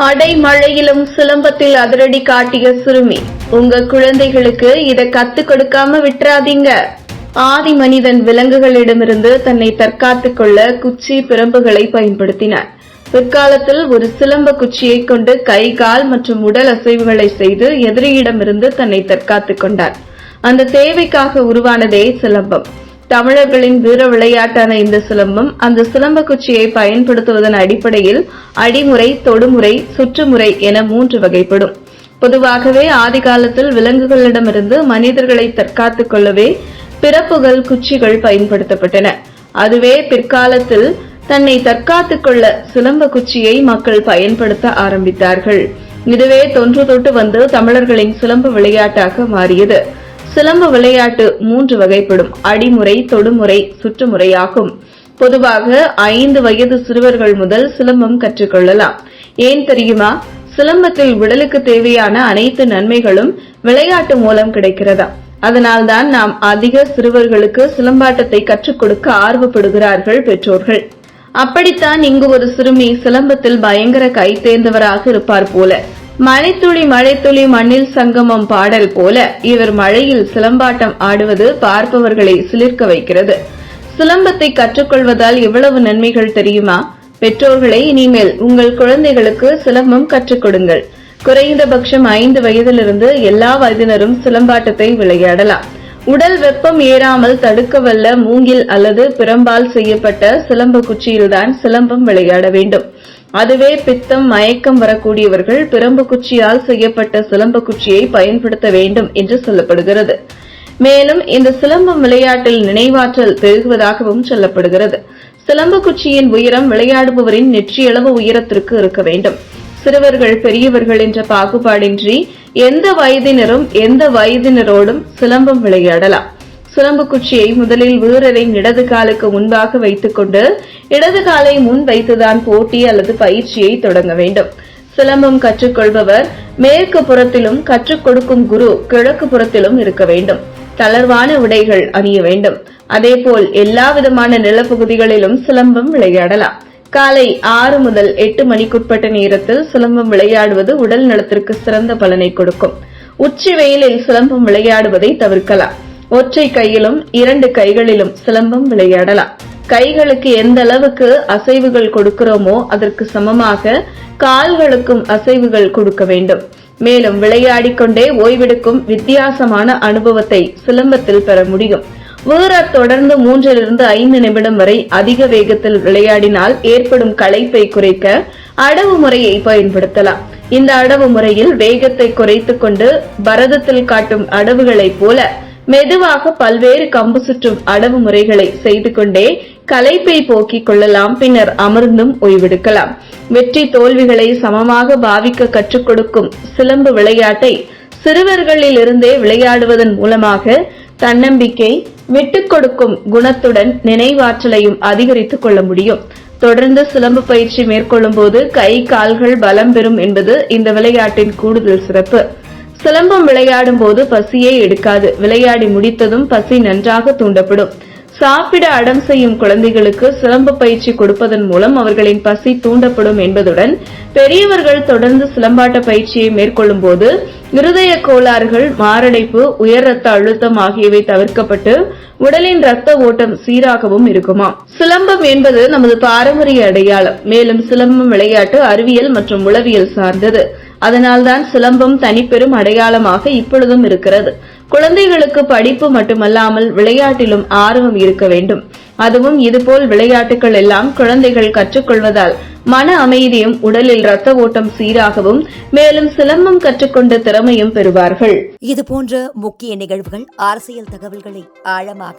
அடை மழையிலும் சிலம்பத்தில் அதிரடி காட்டிய சிறுமி. உங்க குழந்தைகளுக்கு இதை கத்து கொடுக்காம விட்டுறாதீங்க. ஆதி மனிதன் விலங்குகளிடமிருந்து தன்னை தற்காத்துக் கொள்ள குச்சி பிரம்புகளை பயன்படுத்தினார். பிற்காலத்தில் ஒரு சிலம்ப குச்சியை கொண்டு கை கால் மற்றும் உடல் அசைவுகளை செய்து எதிரியிடமிருந்து தன்னை தற்காத்துக் கொண்டார். அந்த தேவைக்காக உருவானதே சிலம்பம். தமிழர்களின் வீர விளையாட்டான இந்த சிலம்பம் அந்த சிலம்ப குச்சியை பயன்படுத்துவதன் அடிப்படையில் அடிமுறை தொடுமுறை சுற்றுமுறை என மூன்று வகைப்படும். பொதுவாகவே ஆதி காலத்தில் விலங்குகளிடமிருந்து மனிதர்களை தற்காத்துக் கொள்ளவே பிறப்புகள் குச்சிகள் பயன்படுத்தப்பட்டன. அதுவே பிற்காலத்தில் தன்னை தற்காத்துக் கொள்ள சிலம்ப குச்சியை மக்கள் பயன்படுத்த ஆரம்பித்தார்கள். இதுவே தொன்று தொட்டு வந்து தமிழர்களின் சிலம்ப விளையாட்டாக மாறியது. சிலம்பு விளையாட்டு மூன்று வகைப்படும். அடிமுறை தொடுமுறை சுற்றுமுறையாகும். பொதுவாக ஐந்து வயது சிறுவர்கள் முதல் சிலம்பம் கற்றுக்கொள்ளலாம். ஏன் தெரியுமா? சிலம்பத்தில் உடலுக்கு தேவையான அனைத்து நன்மைகளும் விளையாட்டு மூலம் கிடைக்கிறதா? அதனால்தான் நாம் அதிக சிறுவர்களுக்கு சிலம்பாட்டத்தை கற்றுக் கொடுக்க ஆர்வப்படுகிறார்கள் பெற்றோர்கள். அப்படித்தான் இங்கு ஒரு சிறுமி சிலம்பத்தில் பயங்கர கை தேர்ந்தவராக இருப்பார் போல. மழைத்துளி மழைத்துளி மண்ணில் சங்கமம் பாடல் போல இவர் மழையில் சிலம்பாட்டம் ஆடுவது பார்ப்பவர்களை சிலிர்க்க வைக்கிறது. சிலம்பத்தை கற்றுக்கொள்வதால் எவ்வளவு நன்மைகள் தெரியுமா? பெற்றோர்களை இனிமேல் உங்கள் குழந்தைகளுக்கு சிலம்பம் கற்றுக் கொடுங்கள். குறைந்தபட்சம் ஐந்து வயதிலிருந்து எல்லா வயதினரும் சிலம்பாட்டத்தை விளையாடலாம். உடல் வெப்பம் ஏறாமல் தடுக்க வல்ல மூங்கில் அல்லது பிரம்பால் செய்யப்பட்ட சிலம்ப குச்சியில்தான் சிலம்பம் விளையாட வேண்டும். அதுவே பித்தம் மயக்கம் வரக்கூடியவர்கள் பிரம்பு குச்சியால் செய்யப்பட்ட சிலம்ப குச்சியை பயன்படுத்த வேண்டும் என்று சொல்லப்படுகிறது. மேலும் இந்த சிலம்பம் விளையாட்டில் நினைவாற்றல் பெருகுவதாகவும் சொல்லப்படுகிறது. சிலம்பக்குச்சியின் உயரம் விளையாடுபவரின் நெற்றியளவு உயரத்திற்கு இருக்க வேண்டும். சிறுவர்கள் பெரியவர்கள் என்ற பாகுபாடின்றி எந்த வயதினரும் எந்த வயதினரோடும் சிலம்பம் விளையாடலாம். சிலம்பு குச்சியை முதலில் வீரரின் இடது காலுக்கு முன்பாக வைத்துக்கொண்டு இடது காலை முன் வைத்துதான் போட்டி அல்லது பயிற்சியை தொடங்க வேண்டும். சிலம்பம் கற்றுக்கொள்பவர் மேற்கு புறத்திலும் கற்றுக் கொடுக்கும் குரு கிழக்கு புறத்திலும் இருக்க வேண்டும். தளர்வான உடைகள் அணிய வேண்டும். அதேபோல் எல்லா விதமான நிலப்பகுதிகளிலும் சிலம்பம் விளையாடலாம். காலை ஆறு முதல் எட்டு மணிக்குட்பட்ட நேரத்தில் சிலம்பம் விளையாடுவது உடல் நலத்திற்கு சிறந்த பலனை கொடுக்கும். உச்சி வெயிலில் சிலம்பம் விளையாடுவதை தவிர்க்கலாம். ஒற்றை கையிலும் இரண்டு கைகளிலும் சிலம்பம் விளையாடலாம். கைகளுக்கு எந்த அளவுக்கு அசைவுகள் கொடுக்கிறோமோ அதற்கு சமமாக கால்களுக்கும் அசைவுகள் கொடுக்க வேண்டும். மேலும் விளையாடிக்கொண்டே ஓய்வெடுக்கும் வித்தியாசமான அனுபவத்தை சிலம்பத்தில் பெற முடியும். வீரர் தொடர்ந்து மூன்றிலிருந்து ஐந்து நிமிடம் வரை அதிக வேகத்தில் விளையாடினால் ஏற்படும் களைப்பை குறைக்க அடவு முறையை பயன்படுத்தலாம். இந்த அடவு முறையில் வேகத்தை குறைத்துக் கொண்டு பரதத்தில் காட்டும் அடவுகளைப் போல மெதுவாக பல்வேறு கம்பு சுற்றும் அடவு முறைகளை செய்து கொண்டே கலைப்பை போக்கிக் கொள்ளலாம். பின்னர் அமர்ந்தும் ஓய்வெடுக்கலாம். வெற்றி தோல்விகளை சமமாக பாவிக்க கற்றுக் கொடுக்கும் சிலம்பு விளையாட்டை சிறுவர்களில் இருந்தே விளையாடுவதன் மூலமாக தன்னம்பிக்கை விட்டுக் கொடுக்கும் குணத்துடன் நினைவாற்றலையும் அதிகரித்துக் கொள்ள முடியும். தொடர்ந்து சிலம்பு பயிற்சி மேற்கொள்ளும் போது கை கால்கள் பலம் பெறும் என்பது இந்த விளையாட்டின் கூடுதல் சிறப்பு. சிலம்பம் விளையாடும் போது பசியே எடுக்காது. விளையாடி முடித்ததும் பசி நன்றாக தூண்டப்படும். சாப்பிட அடம் செய்யும் குழந்தைகளுக்கு சிலம்ப பயிற்சி கொடுப்பதன் மூலம் அவர்களின் பசி தூண்டப்படும் என்பதுடன் பெரியவர்கள் தொடர்ந்து சிலம்பாட்ட பயிற்சியை மேற்கொள்ளும் போது இருதய கோளாறுகள் மாரடைப்பு உயர் ரத்த அழுத்தம் ஆகியவை தவிர்க்கப்பட்டு உடலின் ரத்த ஓட்டம் சீராகவும் இருக்குமாம் சிலம்பம் என்பது நமது பாரம்பரிய அடையாளம். மேலும் சிலம்பம் விளையாட்டு அறிவியல் மற்றும் உளவியல் சார்ந்தது. அதனால்தான் சிலம்பம் தனிப்பெரும் அடையாளமாக இப்பொழுதும் இருக்கிறது. குழந்தைகளுக்கு படிப்பு மட்டுமல்லாமல் விளையாட்டிலும் ஆர்வம் இருக்க வேண்டும். அதுவும் இதுபோல் விளையாட்டுகள் எல்லாம் குழந்தைகள் கற்றுக்கொள்வதால் மன அமைதியும் உடலில் ரத்த ஓட்டம் சீராகவும் மேலும் சிலம்பம் கற்றுக்கொண்ட திறமையும் பெறுவார்கள். இது போன்ற முக்கிய நிகழ்வுகள் அரசியல் தகவல்களை ஆழமாக